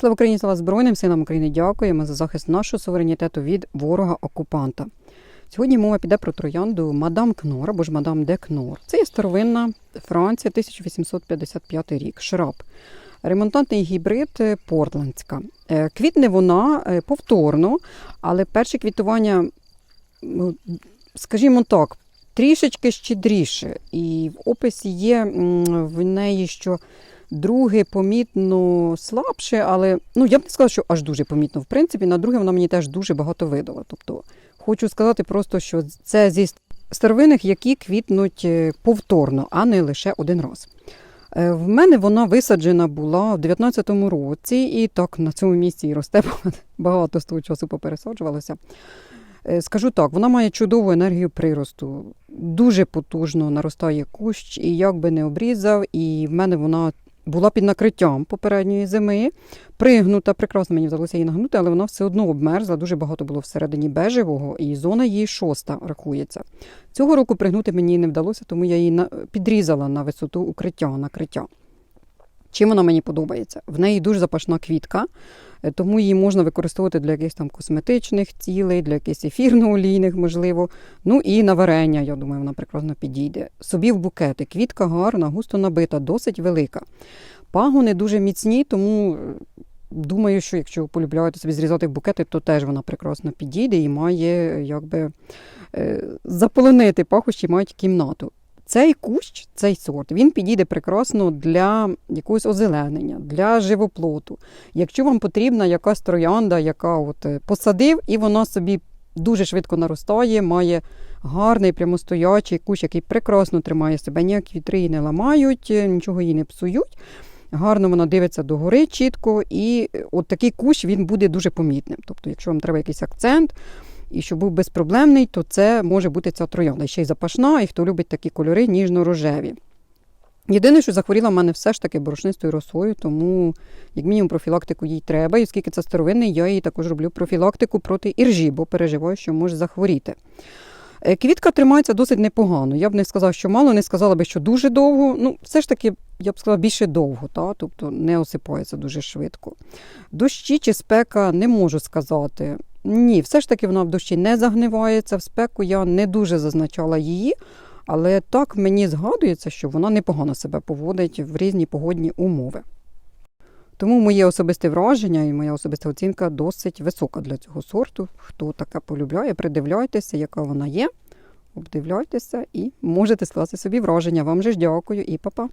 Слава Україні, слава Збройним силам України. Дякуємо за захист нашого суверенітету від ворога-окупанта. Сьогодні мова піде про троянду Мадам Кнор або ж Мадам де Кнор. Це є старовинна Франція, 1855 рік. Шраб. Ремонтантний гібрид е, портландська. Е, Квітне вона е, повторно, але перше квітування, ну, скажімо так, трішечки щедріше. І в описі є в неї, що друге помітно слабше, але ну я б не сказала, що аж дуже помітно. В принципі, на друге вона мені теж дуже багато видала. Тобто, хочу сказати просто, що це зі старовинних, які квітнуть е, повторно, а не лише один раз. Е, В мене вона висаджена була в 19-му році, і так на цьому місці і росте багато з того часу попересаджувалося. Е, Скажу так, вона має чудову енергію приросту, дуже потужно наростає кущ, і як би не обрізав, і в мене вона була під накриттям попередньої зими, пригнута, прекрасно мені вдалося її нагнути, але вона все одно обмерзла, дуже багато було всередині бежевого, і зона її шоста рахується. Цього року пригнути мені не вдалося, тому я її підрізала на висоту укриття, накриття. Чим вона мені подобається? В неї дуже запашна квітка, тому її можна використовувати для якихось там косметичних цілей, для якихось ефірно-олійних, можливо. Ну і на варення, я думаю, вона прекрасно підійде. Собі в букети. Квітка гарна, густо набита, досить велика. Пагони дуже міцні, тому е, думаю, що якщо ви полюбляєте собі зрізати букети, то теж вона прекрасно підійде і має е, якби е, заполонити пахощі, мають кімнату. Цей кущ, цей сорт, він підійде прекрасно для якогось озеленення, для живоплоту. Якщо вам потрібна якась троянда, яка от е, посадив, і вона собі дуже швидко наростає, має гарний прямостоячий кущ, який прекрасно тримає себе, ніякі вітри її не ламають, е, нічого їй не псують. Гарно вона дивиться догори чітко, і е, от такий кущ він буде дуже помітним. Тобто, якщо вам треба якийсь акцент, і щоб був безпроблемний, то це може бути ця троянда. Ще й запашна, і хто любить такі кольори ніжно-рожеві. Єдине, що захворіла в мене все ж таки борошнистою росою, тому як мінімум профілактику їй треба. І оскільки це старовинний, я їй також роблю профілактику проти іржі, бо переживаю, що може захворіти. Е, Квітка тримається досить непогано. Я б не сказала, що мало, не сказала би, що дуже довго. Ну, все ж таки, я б сказала, більше довго, та? тобто не осипається дуже швидко. Дощі чи спека не можу сказати. Ні, все ж таки вона в дощі не загнивається. В спеку я не дуже зазначала її, але так мені згадується, що вона непогано себе поводить в різні погодні умови. Тому моє особисте враження і моя особиста оцінка досить висока для цього сорту. Хто таке полюбляє, придивляйтеся, яка вона є, обдивляйтеся і можете скласти собі враження. Вам же ж дякую і па-па.